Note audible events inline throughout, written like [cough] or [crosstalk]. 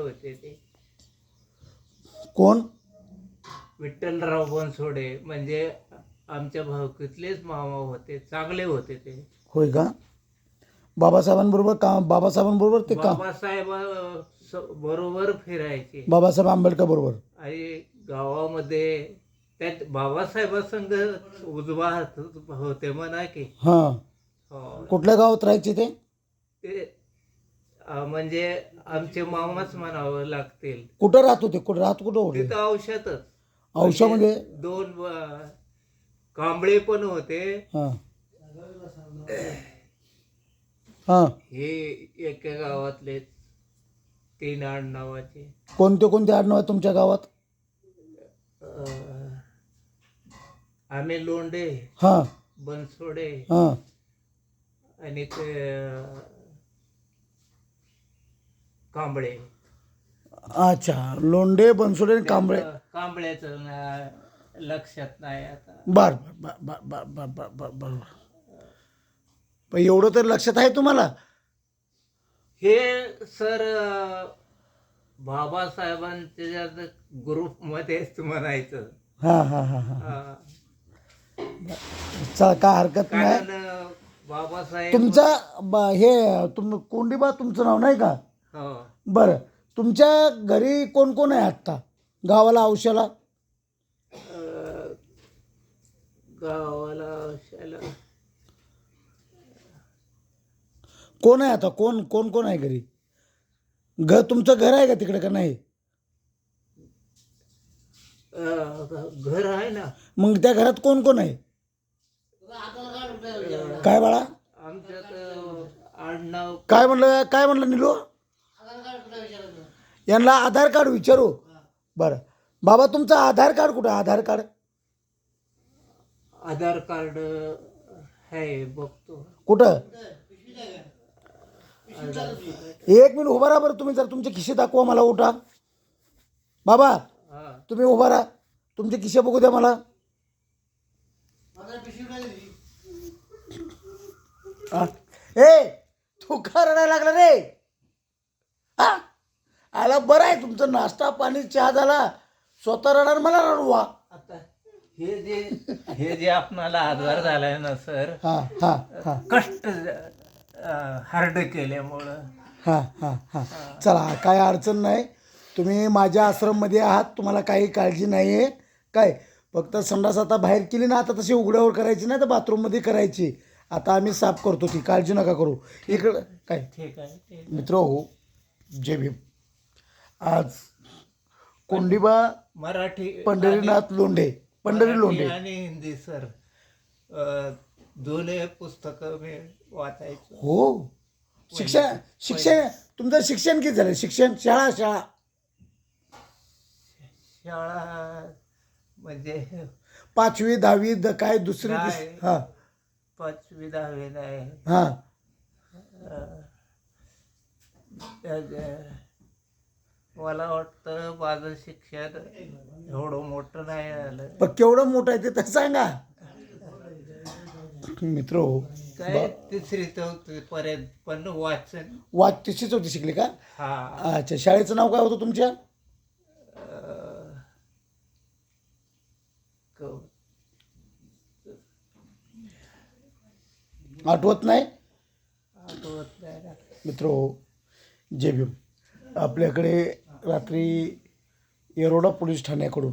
होते ते. कोण? विठ्ठलराव बनसोडे म्हणजे आमच्या भावकीतलेच मामा होते चांगले होते ते. होय का? बाबासाहेबांबरोबर का बाबासाहेबांबरोबर ते का? बाबासाहेब अं, स- बरोबर फिरायचे. बाबासाहेब आंबेडकर बरोबर आणि गावामध्ये त्यात बाबासाहेबासंग उजवा हात होते म्हणा की. हां. हो. कुठल्या गावात राहायचे ते म्हणजे आमचे मामाच म्हणावं लागतील. कुठं राहत होते? कुठं राहत कुठं होते? तिथं औषधच. औषधामध्ये दोन अं, कांबळे पण होते. हां. [clears throat] हां. हे एका गावातले तीन आडनावाचे कोणते कोणते आडनाव आहे तुमच्या गावात? अं, आम्ही लोंडे हां. बनसोडे हां. आणि ते अं, कांबळे. अच्छा लोंढे बनसोडे आणि कांबळे. कांबळ्याचं ना- लक्षात नाही आता. बर बर बर बर बर बर बर बर पण एवढं तर लक्षात आहे तुम्हाला? हे सर बाबासाहेबांच्या ग्रुपमध्येच म्हणायचं. हां हां हां हां. अं, चला काय हरकत नाही. कारण अं, बाबासाहेब तुमचा ब- हे तुम कोंडीबा तुमचं नाव नाही का? हो बरं तुमच्या घरी कोण कोण आहे आत्ता? गावाला औषधाला गावाला कोण आहे आता? कोण कोण कोण आहे घरी? घर तुमचं घर आहे का तिकडे का नाही? घर आहे ना. मग त्या घरात कोण कोण आहे? काय बाळा? आमच्यात अं, आडनाव. काय म्हणलं काय म्हणलं निलो? यांना आधार कार्ड विचारू. बरं. बाबा तुमचं आधार कार्ड कुठं? आधार कार्ड? आधार कार्ड आहे बघतो. कुठं? एक मिनिट उभा राहा बरं तुम्ही जर. तुमचे खिशे दाखवा मला उठा. बाबा हा. तुम्ही उभा राहा. तुमचे खिशे बघू द्या मला. हा? ए तू का रडायला लागला रे? हा? आला बरं आहे तुमचं नाश्ता पाणी चहा झाला. स्वतः रडार मला रडवा. आता हे जे हे जे आपणाला आजार झालाय ना सर हा हा हा. कष्ट हार्ड केल्यामुळं. हा हा हा. चला काय अडचण नाही. तुम्ही माझ्या आश्रममध्ये आहात तुम्हाला काही काळजी नाही आहे काय? फक्त संडास आता बाहेर केली ना आता तशी उघड्यावर करायची नाही तर बाथरूममध्ये करायची. आता आम्ही साफ करतो ती काळजी नका करू. इकडं काय? ठीक आहे ठीक आहे. मित्र हो जय भीम. आज कोंडिबा मराठी पंढरीनाथ लोंढे पंढरी मराठी लोंढे. आणि हिंदी सर. अं, दोन्ही पुस्तकं मी वाचायचो. हो. शिक्षण शिक्षण तुमचं शिक्षण किती झालं? शिक्षण शाळा शाळा. शाळा म्हणजे पाचवी दहावी द काय दुसरी नाही. तिस- हा. पाचवी दहावी नाही. हा. अं, मला वाटतं माझं शिक्षण एवढं मोठं नाही झालं पण केवढं मोठं आहे ते तर सांगा. मित्र काय तिसरी चौथी पर्यंत पण वाचन. वाच तिशीच होती शिकली का? हा. अच्छा शाळेचं नाव काय होतं तुमच्या? अं, क- आठवत नाही? आठवत नाही ना. मित्र हो. जय भीम आपल्याकडे रात्री येरोडा पोलीस ठाण्याकडून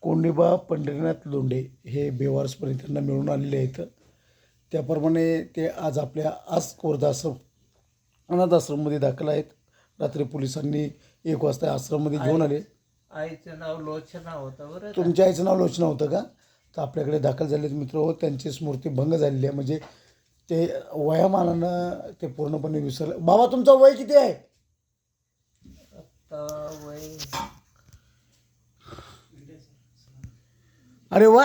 कोंडिबा पंढरीनाथ लोंढे हे बेवारसपणे त्यांना मिळून आलेले आहेत. त्याप्रमाणे ते आज आपल्या आस वृद्धाश्रम अनाथ आश्रममध्ये दाखल आहेत. रात्री पोलिसांनी एक वाजता आश्रममध्ये घेऊन आले. आईचं नाव लोचना होतं बरं? तुमच्या आईचं नाव लोचना होतं का? तर आपल्याकडे दाखल झालेले मित्र. हो त्यांची स्मृती भंग झालेली आहे. म्हणजे ते वयामानानं ते पूर्णपणे विसरले. बाबा तुमचं वय किती आहे? आता अरे वा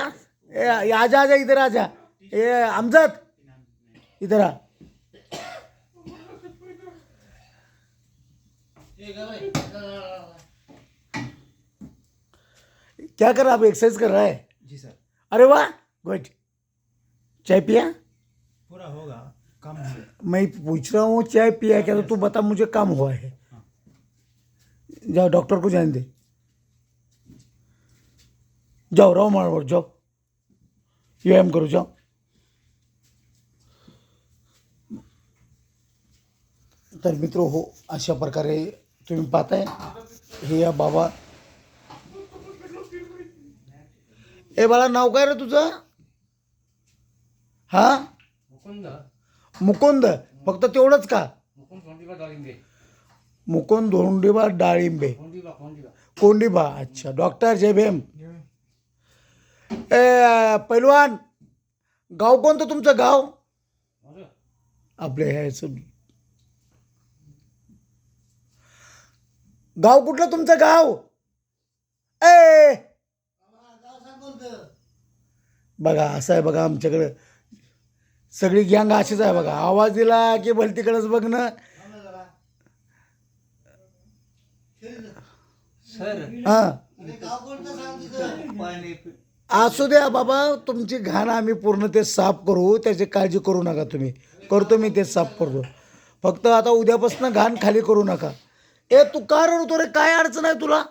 ए आजा आजा इधर आजा ए अमजद इधर आ। क्या कर रहा है? अब एक्सरसाइज कर रहा है? जी सर। अरे वाह गुड चाय पिया? पूरा होगा कम मैं पूछ रहा हूँ चाय पिया क्या? तो तू बता मुझे काम हुआ है। जाओ डॉक्टर को जाने दे। जाओ रहो मारो जाओ। व्यायाम करो जाओ। तर मित्र हो अशा प्रकारे तुम्ही पाहताय. हे या बाबा. ए बाळा नाव काय रे तुझं? हा? मुकुंद. मुकुंद. फक्त तेवढंच का? मुकुंद मुकुंद धोंडीबा डाळिंबे. कोंडीबा अच्छा. डॉक्टर जय भीम ए पैलवान गाव कोणतं तुमचं गाव? आपले ह्याचं गाव कुठलं तुमचं गाव? ए! बघा असं आहे बघा आमच्याकडं. सगळी गँग अशीच आहे बघा. आवाज दिला की भलतीकडंच बघणं सर हां. असू द्या बाबा तुमची घाण आम्ही पूर्ण ते साफ करू त्याची काळजी करू नका तुम्ही. करतो मी ते साफ करतो फक्त आता उद्यापासून घाण खाली करू नका. ए तू का रडतो रे? काय अडचण आहे तुला?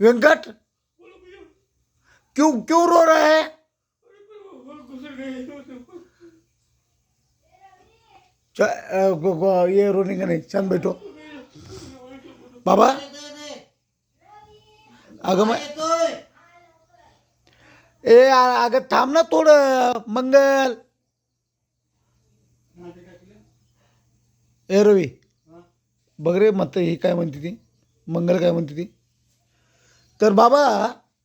व्यंकट? क्यों क्यों रो रहा है? च- अ, गो- गो- ये रोने का नहीं छान बैठो. बाबा? अगं मग ए अगं थांब ना थोडं मंगल. ए रवी. बघ रे मत ही काय म्हणते ती? मंगल काय म्हणते ती? तर बाबा